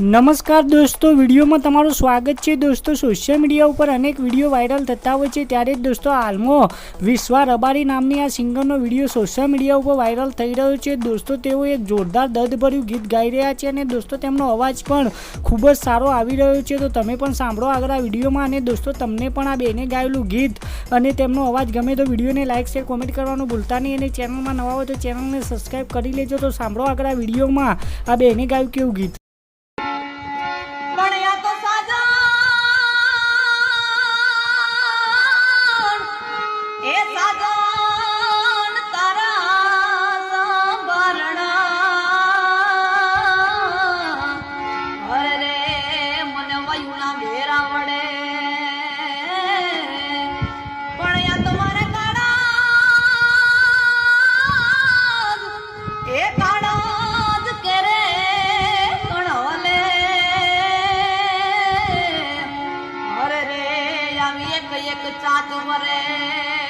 નમસ્કાર દોસ્તો, વિડીયોમાં તમારું સ્વાગત છે. દોસ્તો સોશિયલ મીડિયા ઉપર અનેક વીડિયો વાયરલ થતા હોય છે. ત્યારે જ દોસ્તો, હાલમાં વિશ્વા રબારી નામની આ સિંગરનો વીડિયો સોશિયલ મીડિયા ઉપર વાયરલ થઈ રહ્યો છે. દોસ્તો, તેઓ એક જોરદાર દર્દભર્યું ગીત ગાઈ રહ્યા છે અને દોસ્તો, તેમનો અવાજ પણ ખૂબ જ સારો આવી રહ્યો છે. તો તમે પણ સાંભળો આગળ આ વિડીયોમાં અને દોસ્તો, તમને પણ આ બેને ગાયેલું ગીત અને તેમનો અવાજ ગમે તો વિડીયોને લાઇક શેર કોમેન્ટ કરવાનું ભૂલતા નહીં. અને ચેનલમાં નવા હોય તો ચેનલને સબસ્ક્રાઈબ કરી લેજો. તો સાંભળો આગળ આ વિડીયોમાં આ બેને ગાયું કેવું ગીત. પણ એક એક ચાચો મરે